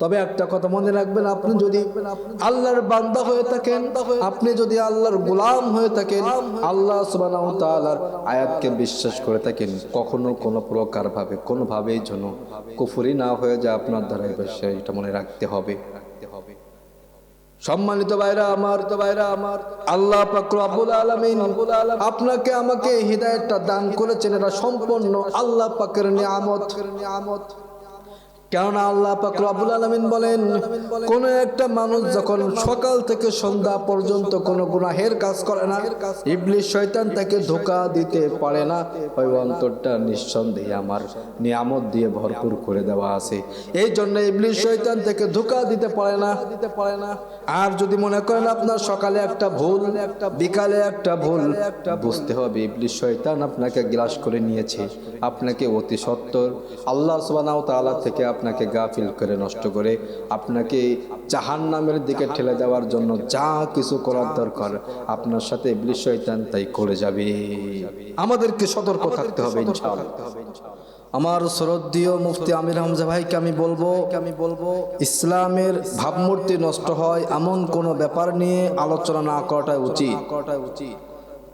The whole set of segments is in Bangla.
তবে একটা কথা মনে রাখবেন, আপনি যদি আল্লাহর বান্দা হয়ে থাকেন, আপনি যদি আল্লাহর গোলাম হয়ে থাকেন, আল্লাহ আয়াতকে বিশ্বাস করে থাকেন, কখনো কোনো প্রকার ভাবে কোনো ভাবেই যেন কুফরি না হয়ে যায়, আপনার দ্বারা এটা মনে রাখতে হবে। সম্মানিত ভাইরা আমার তো ভাইরা আমার আল্লাহ পাক রব্বুল আলামিন আপনাকে আমাকে হিদায়াতটা দান করেছেন, এটা সম্পূর্ণ আল্লাহ পাকের নিয়ামত নিয়ামত। কেননা আল্লাহ পাক রব্বুল আলামিন বলেন, কোন একটা মানুষ যখন সকাল থেকে সন্ধ্যা পর্যন্ত কোনো গুনাহের কাজ করে না ইবলিশ শয়তান তাকে ধোকা দিতে পারে না। ওই অন্তরটা নিঃসন্দেহে আমার নিয়ামত দিয়ে ভরপুর করে দেওয়া আছে। এই জন্য ইবলিশ শয়তান থেকে ধোকা দিতে পারে না। দিতে পারে না আর যদি মনে করেন আপনার সকালে একটা ভুল একটা বিকালে একটা ভুল একটা বুঝতে হবে ইবলিশ শয়তান আপনাকে গ্রাস করে নিয়েছে। আপনাকে অতি সত্তর। আল্লাহ সুবহানাহু তাআলা থেকে আপনাকে গাফিল করে নষ্ট করে আপনাকে জাহান্নামের দিকে ঠেলে দেওয়ার জন্য যা কিছু করার দরকার আপনার সাথে শয়তান তাই করে যাবে। আমাদেরকে সতর্ক থাকতে হবে আমার শরদীয় মুফতি আমির হামজা ভাইকে আমি বলব আমি বলব ইসলামের ভাবমূর্তি নষ্ট হয় এমন কোনো ব্যাপার নিয়ে আলোচনা না করাটা উচিত। করাটাই উচিত।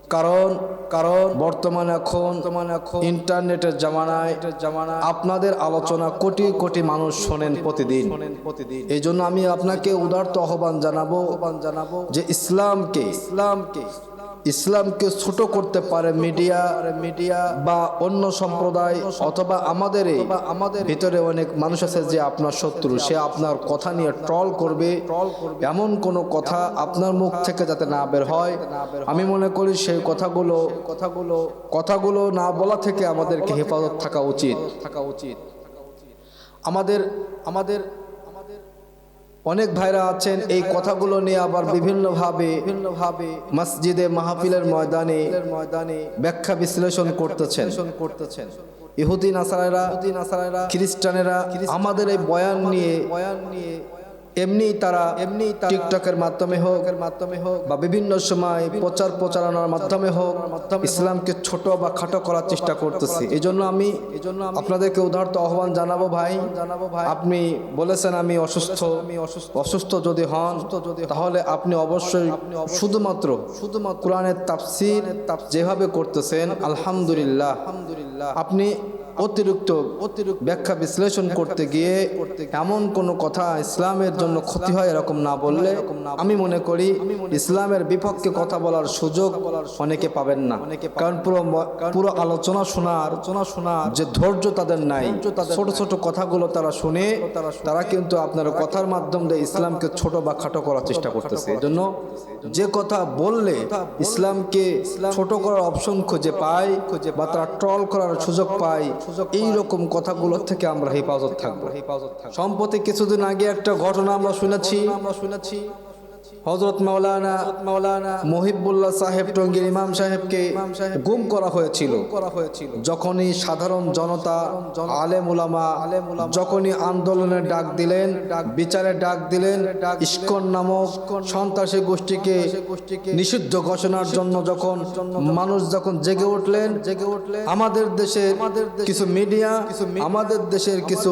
কারণ কারণ বর্তমানে এখন বর্তমানে এখন ইন্টারনেটের জামানায় জামানায় আপনাদের আলোচনা কোটি কোটি মানুষ শোনেন প্রতিদিন। প্রতিদিন। এই জন্য আমি আপনাকে উদার্ত আহ্বান জানাব আহ্বান জানাব যে ইসলামকে ইসলামকে ইসলামকে ছোট করতে পারে মিডিয়া মিডিয়া বা অন্য সম্প্রদায় অথবা আমাদের আমাদের ভিতরে অনেক মানুষ আছে যে আপনার শত্রু, সে আপনার কথা নিয়ে ট্রল করবে। এমন কোনো কথা আপনার মুখ থেকে যাতে না বের হয়। আমি মনে করি সেই কথাগুলো কথাগুলো কথাগুলো না বলা থেকে আমাদেরকে হেফাজত থাকা উচিত থাকা উচিত। আমাদের আমাদের অনেক ভাইরা আছেন, এই কথাগুলো নিয়ে আবার বিভিন্ন ভাবে মসজিদে মাহফিলের ময়দানে ময়দানে ব্যাখ্যা বিশ্লেষণ করতেছেন। করতেছেন ইহুদি, নাসারারা নাসারারা খ্রিস্টানেরা আমাদের এই বয়ান নিয়ে বয়ান নিয়ে এমনি তারা এমনি টিকটকের মাধ্যমে হোক এর মাধ্যমে হোক বা বিভিন্ন সময় প্রচার প্রচারণার মাধ্যমে হোক ইসলামকে ছোট বা খাটো করার চেষ্টা করতেছে। এই জন্য আমি এই জন্য আপনাদেরকে উদাহরণ আহ্বান জানাব ভাই। জানাব ভাই আপনি বলেছেন আমি অসুস্থ। আমি অসুস্থ অসুস্থ যদি হন যদি তাহলে আপনি অবশ্যই শুধুমাত্র শুধুমাত্র কোরআনের তাফসির যেভাবে করতেছেন আলহামদুলিল্লাহ আলহামদুলিল্লাহ। আপনি অতিরিক্ত অতিরিক্ত ব্যাখ্যা বিশ্লেষণ করতে গিয়ে এমন কোনো কথা ইসলামের জন্য ক্ষতি হয় এরকম না বললে আমি মনে করি ইসলামের বিপক্ষে কথা বলার সুযোগ অনেকে পাবেন না। কারণ পুরো পুরো আলোচনা শোনার আলোচনা শোনা যে ধৈর্য তাদের নাই। ছোট ছোট কথাগুলো তারা শুনে তারা কিন্তু আপনার কথার মাধ্যম দিয়ে ইসলামকে ছোট বা খাটো করার চেষ্টা করতেছে। এই জন্য যে কথা বললে ইসলামকে ছোট করার অপশন খুঁজে পায় বা তারা ট্রল করার সুযোগ পায়। এই রকম কথাগুলোর থেকে আমরা হেফাজত থাকব। সম্প্রতি কিছুদিন আগে একটা ঘটনা আমরা শুনেছি। আমরা শুনেছি। হজরত মাওলানা মাওলানা মহিবুল্লাহ সাহেব টঙ্গীর ইমাম সাহেবকে গুম করা হয়েছিল। করা হয়েছিল। যখনই সাধারণ জনতা আলেম উলামা যখনই আন্দোলনের ডাক দিলেন বিচারের ডাক দিলেন ইস্কন নামক সন্ত্রাসী গোষ্ঠীকে নিষিদ্ধ ঘোষণার জন্য যখন মানুষ যখন জেগে উঠলেন জেগে উঠলেন আমাদের দেশে কিছু মিডিয়া আমাদের দেশের কিছু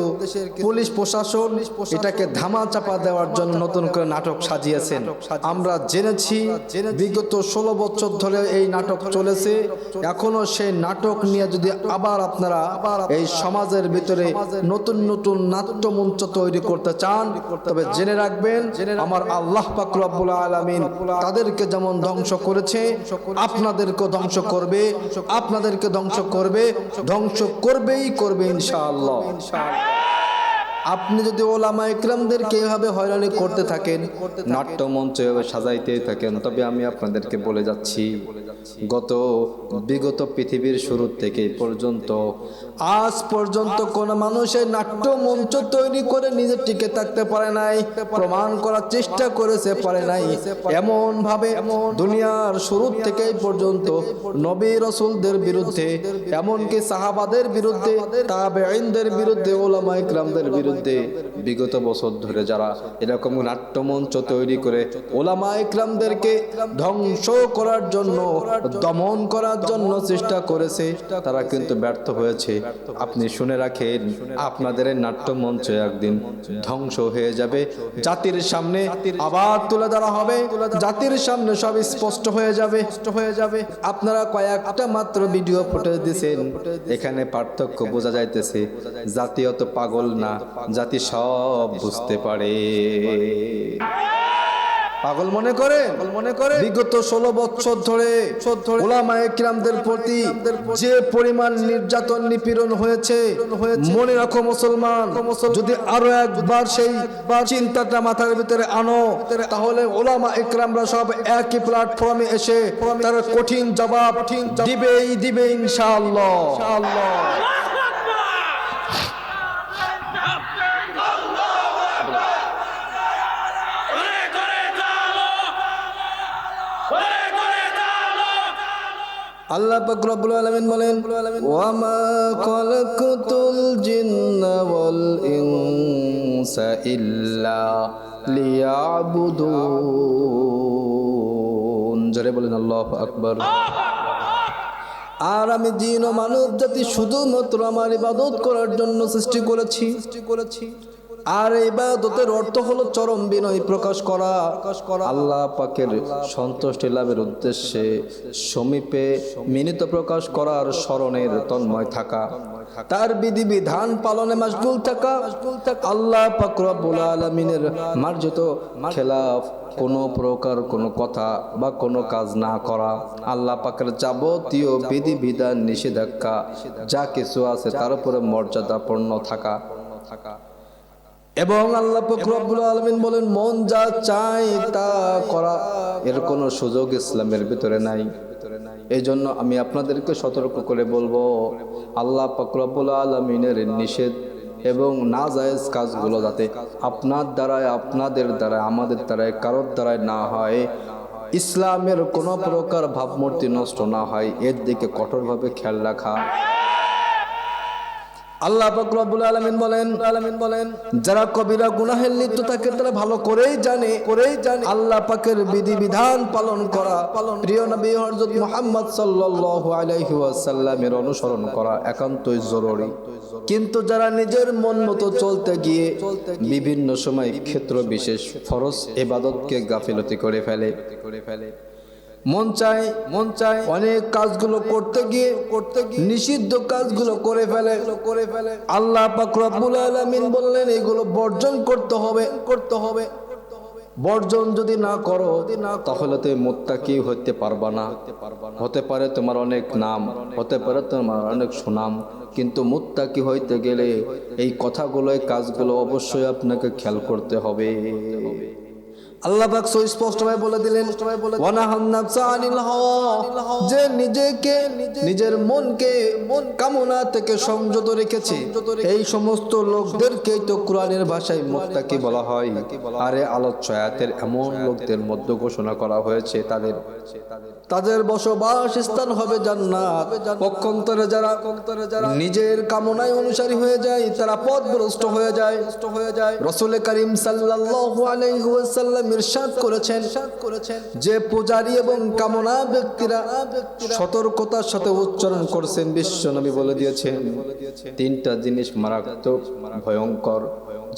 পুলিশ প্রশাসন এটাকে ধামা চাপা দেওয়ার জন্য নতুন করে নাটক সাজিয়েছেন। আমরা জেনেছি বিগত ষোলো বছর ধরে এই নাটক চলেছে। এখনও সেই নাটক নিয়ে যদি আবার আপনারা এই সমাজের ভিতরে নতুন নতুন নাট্যমঞ্চ তৈরি করতে চান, তবে জেনে রাখবেন, আমার আল্লাহ পাকুল আলমিন তাদেরকে যেমন ধ্বংস করেছে আপনাদেরকে ধ্বংস করবে, আপনাদেরকে ধ্বংস করবে, ধ্বংস করবেই করবে ইনশাআল্লাহ। আপনি যদি ওলামা ইকরামদেরকে এভাবে হয়রানি করতে থাকেন নাট্যমঞ্চ এভাবে সাজাইতে থাকেন তবে আমি আপনাদেরকে বলে যাচ্ছি গত বিগত পৃথিবীর শুরু থেকে পর্যন্ত আজ পর্যন্ত কোন মানুষের নাট্যমঞ্চ তৈরি করে নিজে টিকে থাকতে পারে নাই প্রমাণ করার চেষ্টা করেছে পারে নাই। এমন ভাবে দুনিয়ার শুরু থেকে পর্যন্ত নবী রসুলদের বিরুদ্ধে এমনকি সাহাবাদের বিরুদ্ধে তাবে বিরুদ্ধে ওলামা ইকরামদের বিরুদ্ধে বিরুদ্ধে বিগত বছর ধরে যারা এরকম নাট্যমঞ্চ তৈরি করে ওলামা ইকরামদেরকে ধ্বংস করার জন্য, দমন করার জন্য চেষ্টা করেছে, তারা কিন্তু ব্যর্থ হয়েছে। আপনি শুনে রাখেন, আপনাদের নাট্যমঞ্চ একদিন ধ্বংস হয়ে যাবে। জাতির সামনে আবার তুলে ধরা হবে। জাতির সামনে সব স্পষ্ট হয়ে যাবে। হয়ে যাবে আপনারা কয়েকটা মাত্র ভিডিও ফুটেজ দিছেন। এখানে পার্থক্য বোঝা যাইতেছে জাতীয়ত পাগল না। জাতি সব বুঝতে পারে। পাগল মনে করে? মনে করে? বিগত ষোলো বছর ধরে ওলামায়ে কিরামদের প্রতি যে পরিমাণ নির্যাতন নিপীড়ন হয়েছে মনে রাখো মুসলমান যদি আরও একবার সেই চিন্তাটা মাথার ভিতরে আনো তাহলে ওলামা ইকরামরা সব একই প্ল্যাটফর্মে এসে তার কঠিন জবাব দিবেই দিবে ইনশাআল্লাহ। ওরে করে চালো ওরে করে চালো আল্লাহ রব্বুল আলামিন বলেন, ওয়ামা খালাকতুল জিন্না ওয়াল ইনসা ইল্লা লিয়াবুদুন। জোরে বলেন, আল্লাহু আকবার। আর আমি জিন ও মানব জাতি শুধুমাত্র আমার ইবাদত করার জন্য সৃষ্টি করেছি সৃষ্টি করেছি। আর ইবাদতের অর্থ হলো চরম বিনয় প্রকাশ করা। আল্লাহ পাকের সন্তুষ্টি লাভের উদ্দেশ্যে সমীপে মিনিত প্রকাশ করার স্মরণের তন্ময় থাকা। তার বিধি বিধান পালনে মাসগুল থাকা। আল্লাহ পাক রব্বুল আলামিনের মার্জিত খেলাফ কোনো প্রকার কোনো কথা বা কোনো কাজ না করা। আল্লাহ পাকের যাবতীয় বিধি বিধান নিষেধাজ্ঞা যা কিছু আছে তার উপরে মর্যাদাপূর্ণ থাকা থাকা। এবং আল্লাহ রব্বুল আলামিন বলেন, মন যা চায় তা করা। এর কোনো সুযোগ ইসলামের ভিতরে নাই। এই জন্য আমি আপনাদেরকে সতর্ক করে বলব, আল্লাহ পাক আলমিনের নিষেধ এবং না জায়েজ কাজগুলো যাতে আপনার দ্বারায়, আপনাদের দ্বারা আমাদের দ্বারায়, কারোর দ্বারায় না হয়। ইসলামের কোনো প্রকার ভাবমূর্তি নষ্ট না হয়। এর দিকে কঠোরভাবে খেয়াল রাখা। আল্লাহ পাক রব্বুল আলামিন বলেন আলামিন বলেন যারা কবিরা গুনাহের লিপ্ত থাকে, তারা ভালো করেই জানে করেই জানে। আল্লাহ পাকের বিধি বিধান পালন করা পালন প্রিয় নবী হযরত মুহাম্মদ সাল্লাল্লাহু আলাইহি ওয়াসাল্লামের অনুসরণ করা একান্তই জরুরি। কিন্তু যারা নিজের মন মতো চলতে গিয়ে বিভিন্ন সময় ক্ষেত্র বিশেষ ফরজ ইবাদতকে গাফিলতি করে ফেলে করে ফেলে মন চায় মন চায় অনেক কাজগুলো করতে গিয়ে করতে গিয়ে নিষিদ্ধ কাজগুলো করে ফেলে। করে ফেলে। আল্লাহ পাক রব্বুল আলামিন বললেন এগুলো বর্জন করতে হবে। করতে হবে। বর্জন যদি না করো তাহলে তুমি মোত্তাকি হতে পারবা না। হতে পারে তোমার অনেক নাম হতে পারে তোমার অনেক সুনাম। কিন্তু মুত্তাকি হইতে গেলে এই কথাগুলো কাজগুলো অবশ্যই আপনাকে খেয়াল করতে হবে। আল্লাহ পাক বলে দিলেন যে নিজেকে, নিজের মনকে মন কামনা থেকে সংযত রেখেছে। এই সমস্ত লোকদেরকে তো কোরআনের ভাষায় মুত্তাকি বলা হয়। আরে আলোচ্য আয়াতের এমন লোকদের মধ্যে ঘোষণা করা হয়েছে, তাদের তাদের বসবাস স্থান হবে জান্নাত। পক্ষান্তরে যারা নিজের কামনায় অনুসারী হয়ে যায়, তারা পথভ্রষ্ট হয়ে যায়। হয়ে যায় রসুল করিম সাল্লাল্লাহু আলাইহি ওয়াসাল্লাম ইরশাদ করেছেন করেছেন যে পূজারী এবং কামনা ব্যক্তিরা সতর্কতার সাথে উচ্চারণ করছেন বিশ্ব নবী বলে দিয়েছেন। তিনটা জিনিস মারাত্মক, ভয়ঙ্কর,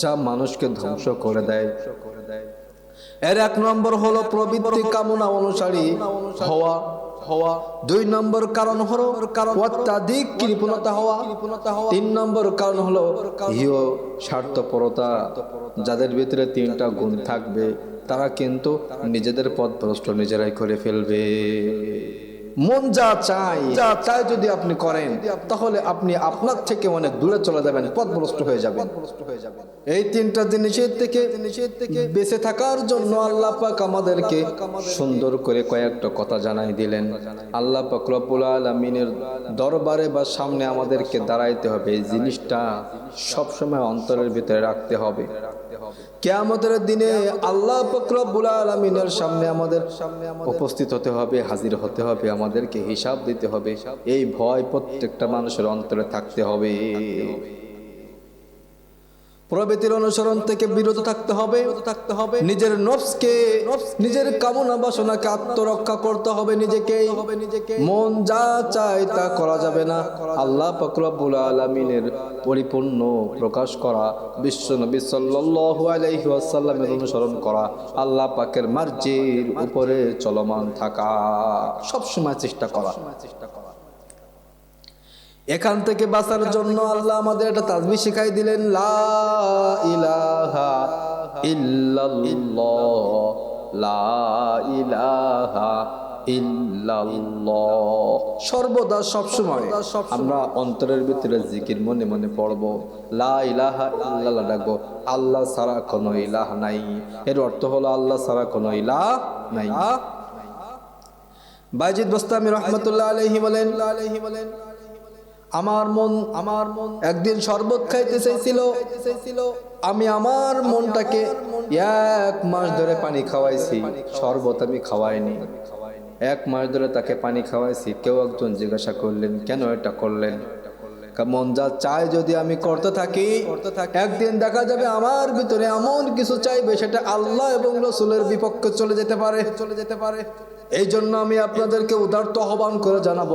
যা মানুষকে ধ্বংস করে দেয়। এর এক নম্বর হলো প্রবৃত্তি কামনা অনুসারী হওয়া হওয়া। দুই নম্বর কারণ হলো কারণ অত্যাধিক কৃপণতা হওয়া। তিন নম্বর কারণ হলো ইহ স্বার্থপরতা। যাদের ভিতরে তিনটা গুণ থাকবে, তারা কিন্তু নিজেদের পথ ভ্রষ্ট নিজেরাই করে ফেলবে। মন যা চাই যা চাই যদি আপনি করেন তাহলে আপনি আপনার থেকে অনেক দূরে চলে যাবেন পথভ্রষ্ট হয়ে যাবেন। এই তিনটা জিনিসের থেকে জিনিসের থেকে বেঁচে থাকার জন্য আল্লাহ পাক আমাদেরকে সুন্দর করে কয়েকটা কথা জানাই দিলেন। আল্লাহ পাক রব্বুল আলামিনের দরবারে বা সামনে আমাদেরকে দাঁড়াইতে হবে। এই জিনিসটা সবসময় অন্তরের ভিতরে রাখতে হবে। কেয়ামতের দিনে আল্লাহ ফকরবুল আলমিনের সামনে আমাদের সামনে উপস্থিত হতে হবে হাজির হতে হবে আমাদেরকে হিসাব দিতে হবে। এই ভয় প্রত্যেকটা মানুষের অন্তরে থাকতে হবে। প্রবৃত্তির অনুসরণ থেকে বিরত থাকতে হবে। থাকতে হবে। নিজের নফসকে নিজের কামনা বাসনাকে আত্মরক্ষা করতে হবে নিজেকে। হবে নিজেকে। মন যা চায় তা করা যাবে না। আল্লাহ ফকরাবুল আলমিনের পরিপূর্ণ প্রকাশ করা বিশ্ব নবী সাল্লাল্লাহু আলাইহি ওয়াসাল্লামের অনুসরণ করা আল্লাহ পাকের মার্জির উপরে চলমান থাকা। সবসময় চেষ্টা করা। চেষ্টা করা। এখান থেকে বাঁচার জন্য আল্লাহ আমাদের একটা তাজবি শিখাই দিলেন লা ইলাহা ইল্লাল্লাহ লা ইলাহা সর্বদা সবসময় আমরা অন্তরের ভিতরে জিকির মনে মনে পড়ব লা ইলাহা ইল্লাল্লাহ ডাকবো আল্লাহ ছাড়া কোনো ইলাহ নাই। এর অর্থ হলো আল্লাহ ছাড়া কোনো ইলাহ নাই। বাইজিদ বস্তামি রহমতুল্লাহ আলহি বলেন আলহি বলেন আমার মন আমার মন একদিন শরবত খাইতে চাইছিল। আমি আমার মনটাকে এক মাস ধরে পানি খাওয়াইছি। শরবত আমি খাওয়াইনি। এক মাস ধরে তাকে পানি খাওয়াইছি। কেউ একজন জিজ্ঞাসা করলেন, কেন এটা করলেন? মন যা চায় যদি আমি করতে থাকি, একদিন দেখা যাবে আমার ভিতরে এমন কিছু চাইবে, সেটা আল্লাহ এবং রসুলের বিপক্ষে চলে যেতে পারে চলে যেতে পারে। এই জন্য আমি আপনাদেরকে উদার্ত আহ্বান করে জানাব,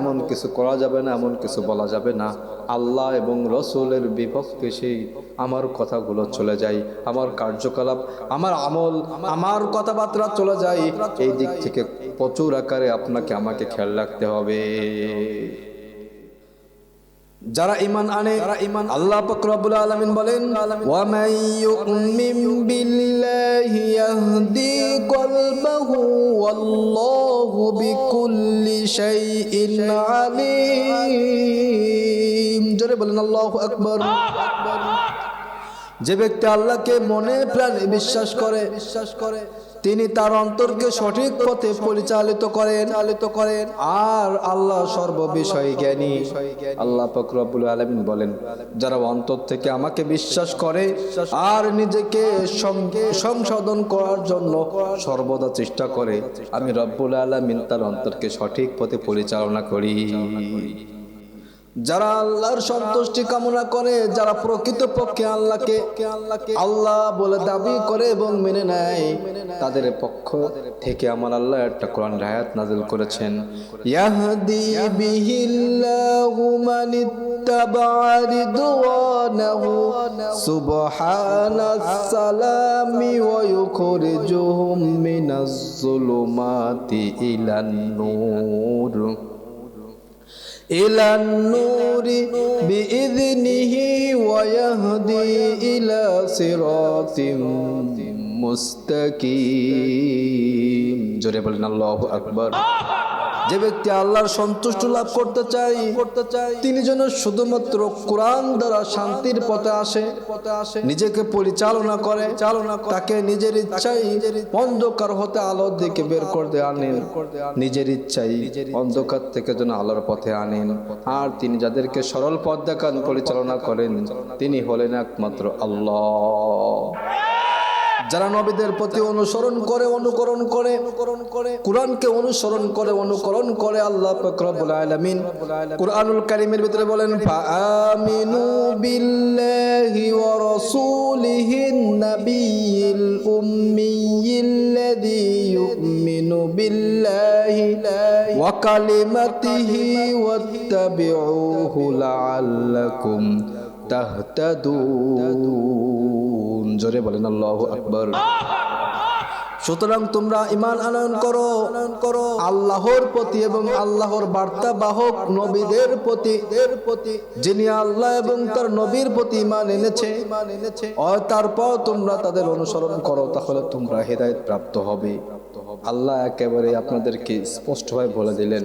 এমন কিছু করা যাবে না, এমন কিছু বলা যাবে না। আল্লাহ এবং রসুলের বিপক্ষে সেই আমার কথাগুলো চলে যায়, আমার কার্যকলাপ, আমার আমল, আমার কথাবার্তা চলে যায়। এই দিক থেকে প্রচুর আকারে আপনাকে, আমাকে খেয়াল রাখতে হবে। যারা ইমান আনে, যারা ইমান আল্লাহ পাক রব্বুল আলামিন বলেন বলেন, আল্লাহু আকবার। যে ব্যক্তি আল্লাহকে মনে প্রাণে বিশ্বাস করে বিশ্বাস করে তিনি তার অন্তরকে সঠিক পথে পরিচালিত করেন। চালিত করেন। আর আল্লাহ সর্ববিষয় জ্ঞানী। আল্লাহ ফকরাবুল আলমিন বলেন যারা অন্তর থেকে আমাকে বিশ্বাস করে আর নিজেকে সংশোধন করার জন্য সর্বদা চেষ্টা করে আমি রব্বুল আলমিন তার অন্তরকে সঠিক পথে পরিচালনা করি। যারা আল্লাহর সন্তুষ্টি কামনা করে, যারা প্রকৃত পক্ষে আল্লাহকে আল্লাহ বলে দাবি করে এবং মেনে নেয়, তাদের পক্ষ থেকে আমার আল্লাহ একটা কোরআন রায়াত নাজিল করেছেন। ইয়াহদি বিহিল্লাহু মান ইত্তাবা রিদওয়ানাহু সুবহানাস সালামি ওয়া ইউখরিজুহুম মিনাজ যুলুমাতি ইলান নূর إلى النور بإذنه ويهدي إلى صراط مستقيم جرب الله أكبر যে ব্যক্তি আল্লাহর সন্তুষ্ট লাভ করতে চাই করতে চাই তিনি যেন শুধুমাত্র কোরআন দ্বারা শান্তির পথে আসে পথে আসে নিজেকে পরিচালনা করে চালনা তাকে নিজের ইচ্ছাই অন্ধকার হতে আলোর দিকে বের করতে আনেন। নিজের ইচ্ছাই অন্ধকার থেকে যেন আলোর পথে আনেন। আর তিনি যাদেরকে সরল পথ দেখান পরিচালনা করেন তিনি হলেন একমাত্র আল্লাহ। যারা নবীদের প্রতি অনুসরণ করে, অনুকরণ করে অনুকরণ করে কোরআনকে অনুসরণ করে, অনুকরণ করে আল্লাহ পাক রব্বুল আলামিন কোরআনুল কারীমের ভিতরে বলেন, ফাআমিনু বিল্লাহি ওয়া রাসূলিহিন নাবিয়্যিল উম্মিয়্যিল্লাযী ইউমিনু বিল্লাহি ওয়া কালিমাতিহি ওয়াত্তাবিউহু লাআল্লাকুম তাহতাদুন জোরে বলেন, আল্লাহু আকবার। সুতরাং তোমরা ইমান আনয়ন করো। করো আল্লাহর প্রতি এবং আল্লাহর বার্তা বাহক নবীদের প্রতি এর প্রতি যিনি আল্লাহ এবং তার নবীর প্রতি ইমান এনেছে ইমান এনেছে তারপর তোমরা তাদের অনুসরণ করো, তাহলে তোমরা হেদায়েত প্রাপ্ত হবে। আল্লাহ একেবারে আপনাদেরকে স্পষ্টভাবে বলে দিলেন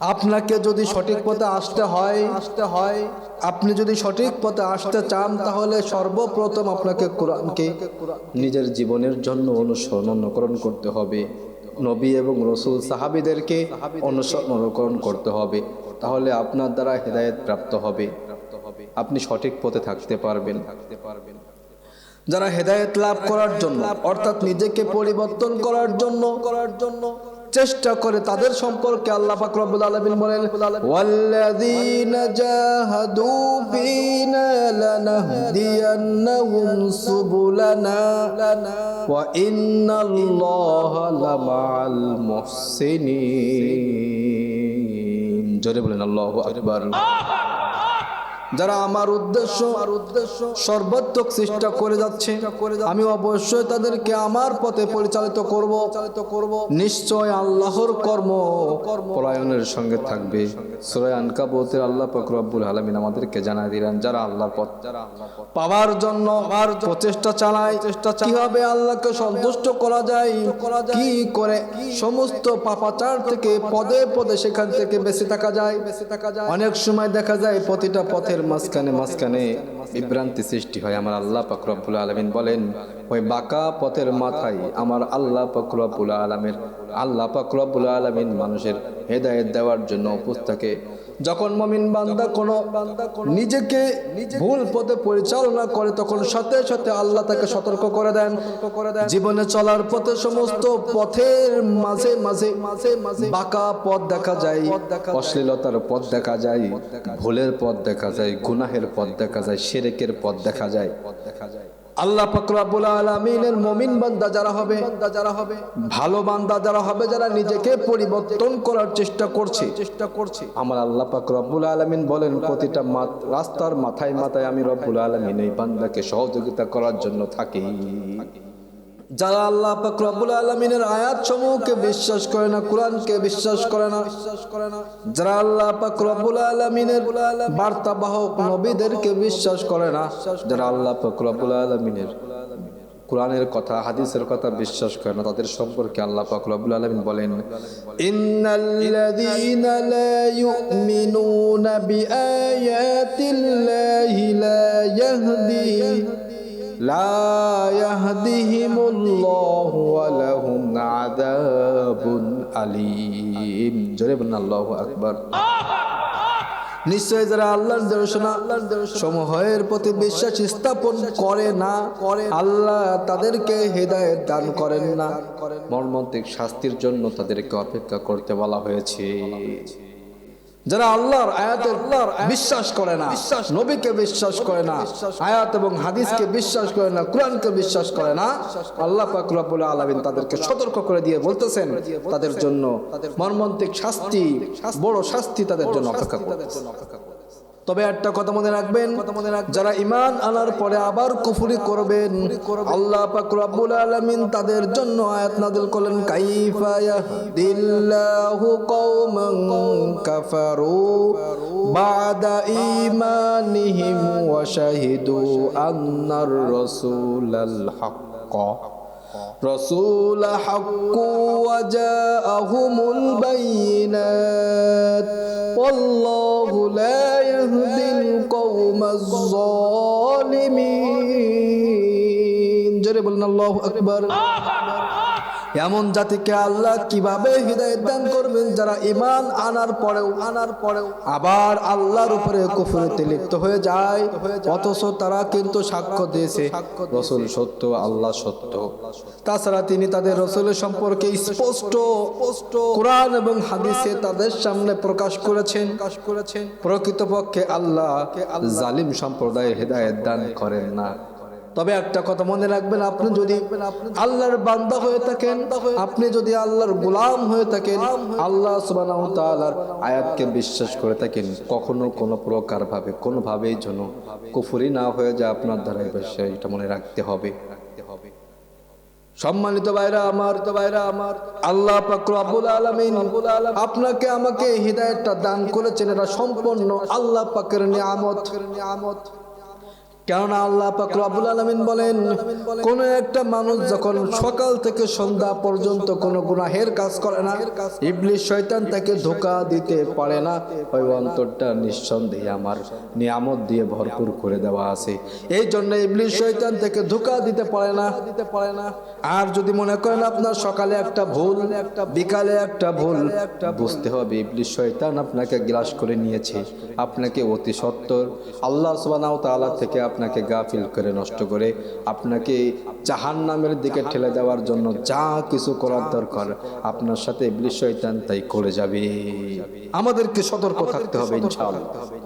আপনাকে যদি সঠিক পথে আসতে হয় আসতে হয় আপনি যদি সঠিক পথে আসতে চান তাহলে সর্বপ্রথম আপনাকে কোরআনকে নিজের জীবনের জন্য অনুসরণ অনুকরণ করতে হবে। নবী এবং রসুল সাহাবিদেরকে অনুসরণ অনুকরণ করতে হবে। তাহলে আপনার দ্বারা হেদায়েত প্রাপ্ত হবে। আপনি সঠিক পথে থাকতে পারবেন। থাকতে পারবেন যারা হেদায়েত লাভ করার জন্য অর্থাৎ নিজেকে পরিবর্তন করার জন্য করার জন্য চেষ্টা করে তাদের সম্পর্কে আল্লাহ পাক রব্বুল আলামিন বলেন, ওয়াল্লাযীনা জাহাদু ফীনা লানাহদিয়ান্নাহুম সুবুলানা ওয়া ইন্নাল্লাহা লামাআল মুহসিনিন জোরে বলেন আল্লাহু আকবার। যারা আমার উদ্দেশ্য আর উদ্দেশ্য সর্বাত্মক চেষ্টা করে যাচ্ছে, আমি অবশ্যই তাদেরকে আমার পথে পরিচালিত করব। চালিত করব নিশ্চয় আল্লাহর কর্ম পলায়নের সঙ্গে থাকবে। সূরা আনকাবুতের আল্লাহ পাক রব্বুল আলামিন আমাদেরকে জানায় দিলেন, যারা আল্লাহর পথ যারা পাওয়ার জন্য আমার প্রচেষ্টা চালায় চেষ্টা কীভাবে আল্লাহকে সন্তুষ্ট করা যায়, কি করে সমস্ত পাপাচার থেকে পদে পদে সেখান থেকে বেঁচে থাকা যায় বেঁচে থাকা যায়, অনেক সময় দেখা যায় প্রতিটা পথের মাঝখানে মাঝখানে বিভ্রান্তি সৃষ্টি হয়। আমার আল্লাহ পাকরবুল আলমিন বলেন, ওই বাঁকা পথের মাথায় আমার আল্লাহ পাক আলমের আল্লাহ পাক আলমিন আলামিন মানুষের হেদায়ত দেওয়ার জন্য উপস্থাকে যখন মমিন বান্দা কোনো নিজেকে ভুল পথে পরিচালনা করে তখন সাথে সাথে আল্লাহ তাকে সতর্ক করে দেন। জীবনে চলার পথে সমস্ত পথের মাঝে মাঝে মাঝে মাঝে বাঁকা পথ দেখা যায় অশ্লীলতার পথ দেখা যায়। ভুলের পথ দেখা যায় গুনাহের পথ দেখা যায় শিরেকের পথ দেখা যায়। পথ দেখা যায়। আল্লাহ ফকরাবুল আলমিনের মমিন বান্দা যারা হবে যারা হবে ভালো বান্দা যারা হবে যারা নিজেকে পরিবর্তন করার চেষ্টা করছে। চেষ্টা করছে। আমার আল্লাহ ফকরাবুল আলমিন বলেন প্রতিটা রাস্তার মাথায় মাথায় আমি রব্বুল আলমিন এই বান্দাকে সহযোগিতা করার জন্য থাকি। যারা আল্লাহ রব্বুল আলমিনের আয়াত সমূহকে বিশ্বাস করে না, কোরআনকে বিশ্বাস করে না বিশ্বাস করে না যারা আল্লাহ রব্বুল আলমিনের বার্তা বাহক নবীদেরকে বিশ্বাস করে না, যারা আল্লাহ রব্বুল আলমিনের কোরআনের কথা, হাদিসের কথা বিশ্বাস করে না, তাদের সম্পর্কে আল্লাহ পাক রব্বুল আলামিন বলেন ইন্নাল্লাযীনা লা ইউমিনুনা বিআয়াতিল্লাহি লা ইয়াহদি ইয়াহদিহিমুল্লাহু ওয়া লাহুম আযাবুন আলীম। জোরে বলুন, আল্লাহু আকবার। নিশ্চয় যারা আল্লাহর দর্শনা সমূহের প্রতি বিশ্বাস স্থাপন করে না করে আল্লাহ তাদেরকে হেদায়েত দান করেন না। মর্মান্তিক শাস্তির জন্য তাদেরকে অপেক্ষা করতে বলা হয়েছে। যারা আল্লাহর আয়াতের বিশ্বাস করে না বিশ্বাস নবীকে বিশ্বাস করে না, আয়াত এবং হাদিসকে বিশ্বাস করে না, কোরআনকে বিশ্বাস করে না, আল্লাহ পাক আলমিন তাদেরকে সতর্ক করে দিয়ে বলতেছেন, তাদের জন্য মর্মান্তিক শাস্তি, বড় শাস্তি তাদের জন্য অপেক্ষা করতেছে। তবে একটা কথা মনে রাখবেন যারা ইমান আনার পরে আবার কুফরি করবেন আল্লাহ পাক রব্বুল আলামিন তাদের জন্য আয়াত নাযিল করলেন কাইফা ইয়াহদিল্লাহু কওমান কাফারু বাদা ঈমানিহিম ওয়া শাহিদু আন্নার রাসূলাল হাক্ক رسول حق وجاءهم البينات والله لا يهدي القوم الظالمين. جرب الله أكبر. آه! এমন জাতিকে আল্লাহ কীভাবে হৃদয়ত দান করবেন যারা ইমান আনার পরেও আনার পরেও? আবার আল্লাহর উপরে কুফরিতে লিপ্ত হয়ে যায়। অথচ তারা কিন্তু সাক্ষ্য দিয়েছে, রসুল সত্য, আল্লাহ সত্য। তাছাড়া তিনি তাদের রসুলের সম্পর্কে স্পষ্ট কোরআন এবং হাদিসে তাদের সামনে প্রকাশ করেছেন। প্রকাশ করেছেন প্রকৃতপক্ষে আল্লাহ জালিম সম্প্রদায়ের হৃদায়ত দান করেন না। তবে একটা কথা মনে রাখবেন, আপনি যদি আল্লাহর বান্দা হয়ে থাকেন, আপনি যদি আল্লাহর গোলাম হয়ে থাকেন, আল্লাহ ওয়া আয়াতকে বিশ্বাস করে থাকেন, কখনো কোনো প্রকার ভাবে কোনো ভাবেই যেন কুফরি না হয়ে যায় আপনার দ্বারা এটা মনে রাখতে হবে। সম্মানিত ভাইরা আমার তো ভাইরা আমার আল্লাহ পাক রব্বুল আলামিন আপনাকে আমাকে হিদায়াতটা দান করেছেন, এটা সম্পূর্ণ আল্লাহ পাকের নিয়ামত নিয়ামত। কেননা আল্লাহ পাক রব্বুল আলামিন বলেন কোন একটা মানুষ যখন সকাল থেকে সন্ধ্যা পর্যন্ত কোন গুনাহের কাজ করে না ইবলিশ শয়তান তাকে ধোকা দিতে পারে না। ওই অন্তরটা নিঃসন্দেহে আমার নিয়ামত দিয়ে ভরপুর করে দেওয়া আছে। এই জন্য ইবলিশ শয়তান থেকে ধোকা দিতে পারে না। দিতে পারে না। আর যদি মনে করেন আপনার সকালে একটা ভুল একটা বিকালে একটা ভুল বুঝতে হবে ইবলিশ শয়তান আপনাকে গ্রাস করে নিয়েছে। আপনাকে অতি সত্তর। আল্লাহ সুবহানাহু ওয়া তাআলা থেকে আপনাকে আপনাকে গাফিল করে নষ্ট করে আপনাকে জাহান নামের দিকে ঠেলে দেওয়ার জন্য যা কিছু করার দরকার আপনার সাথে বিশ্বই শয়তান তাই করে যাবে। আমাদেরকে সতর্ক থাকতে হবে ইনশাআল্লাহ।